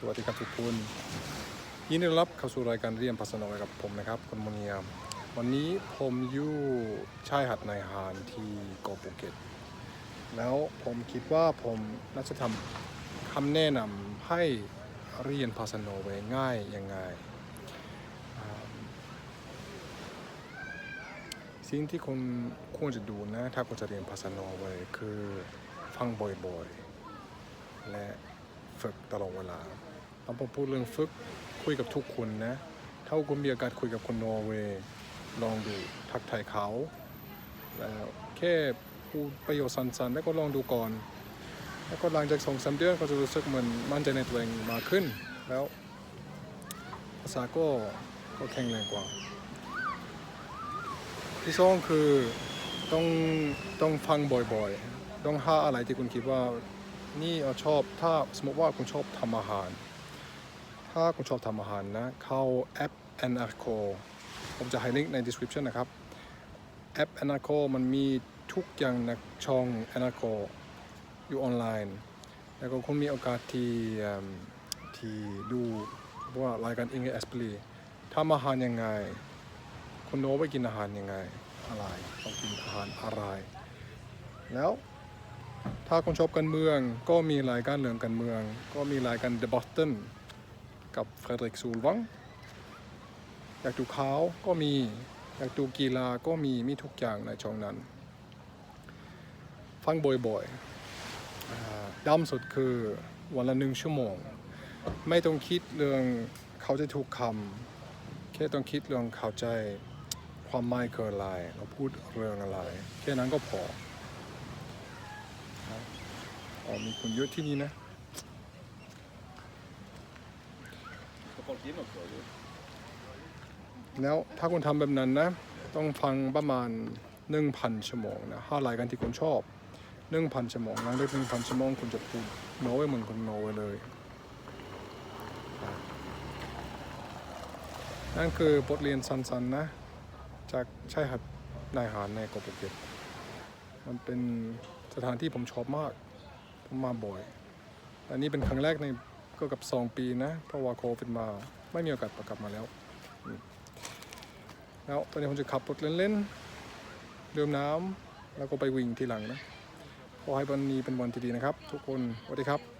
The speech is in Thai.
สวัสดีครับทุกคนยินดีต้อนรับเข้าสู่รายการเรียนภาษาโนกับผมนะครับคุณมเนียมวันนี้ผมอยู่ชายหาดนฮานที่เกาะภูเก็ต แล้วผมคิดว่าผมน่าจะทำคำแนะนำให้เรียนภาษาโนเวง่ายยังไงสิ่งที่คุณควรจะดูนะถ้าคุณจะเรียนภาษาโนเวคือฟังบ่อยๆ และ ฝึกตลอดเวลาเราพอพูดเรื่องฝึกคุยกับทุกคนนะ ถ้าคุณมีโอกาสคุยกับคนนอร์เวย์ลองดูทักทายเขาแล้วแค่พูดประโยชน์สั้นๆ แล้วก็ลองดูก่อน แล้วก็หลังจากสองสามเดือนก็จะรู้สึกเหมือนมั่นใจในตัวเองมากขึ้น แล้วภาษาก็ก็แข็งแรงกว่า ที่สองคือต้องต้องฟังบ่อยๆ ต้องหาอะไรที่คุณคิดว่า นี่เอาชอบถ้าสมมติว่าคุณชอบทำอาหาร ถ้าคุณชอบทำอาหารนะ เข้าแอป a n a c o ผมจะให้ลิงก์ใน description นะครับ แอป a n a c o มันมีทุกอย่างในช่อง a n a c o อยู่ออนไลน์ แล้วก็คุณมีโอกาสที่ที่ดูว่ารายการ English Esprit ทำอาหารยังไง คุณโน้ไปกินอาหารยังไงอะไรต้องกินอาหารอะไรแล้ว ถ้าคุณชอบการเมือง ก็มีรายการเรื่องการเมือง ก็มีรายการ Debatten กับเฟรดริกซูลวัง อยากดูข่าวก็มี อยากดูกีฬาก็มี มีทุกอย่างในช่องนั้น ฟังบ่อยๆอ่าดำสุดคือวันละหนึ่งชั่วโมง ไม่ต้องคิดเรื่องเขาจะถูกคำ แค่ต้องคิดเรื่องเข้าใจความหมายคืออะไรเราพูดเรื่องอะไร แค่นั้นก็พอ อ๋อมีคนเยอะที่นี่นะแล้วถ้าคุณทำแบบนั้นนะ ต้องฟังประมาณ 1,000ชั่วโมงนะห้ารายการที่คุณชอบ1,000ชั่วโมงหลังจาก1,000ชั่วโมงคุณจะพูดโน้ยเหมือนคนโน้ยเลยนั่นคือบทเรียนสั้นๆนะ จากชายหาดนายหาดในเกาะภูเก็ตมันเป็นสถานที่ผมชอบมาก ผมมาบ่อย อันนี้เป็นครั้งแรกในก็กับ 2 ปีนะ เพราะว่าโควิดมาไม่มีโอกาสกลับมาแล้ว แล้วตอนนี้ผมจะขับรถเล่นๆดื่มน้ำแล้วก็ไปวิ่งทีหลังนะ ขอให้วันนี้เป็นวันที่ดีนะครับ ทุกคนสวัสดีครับ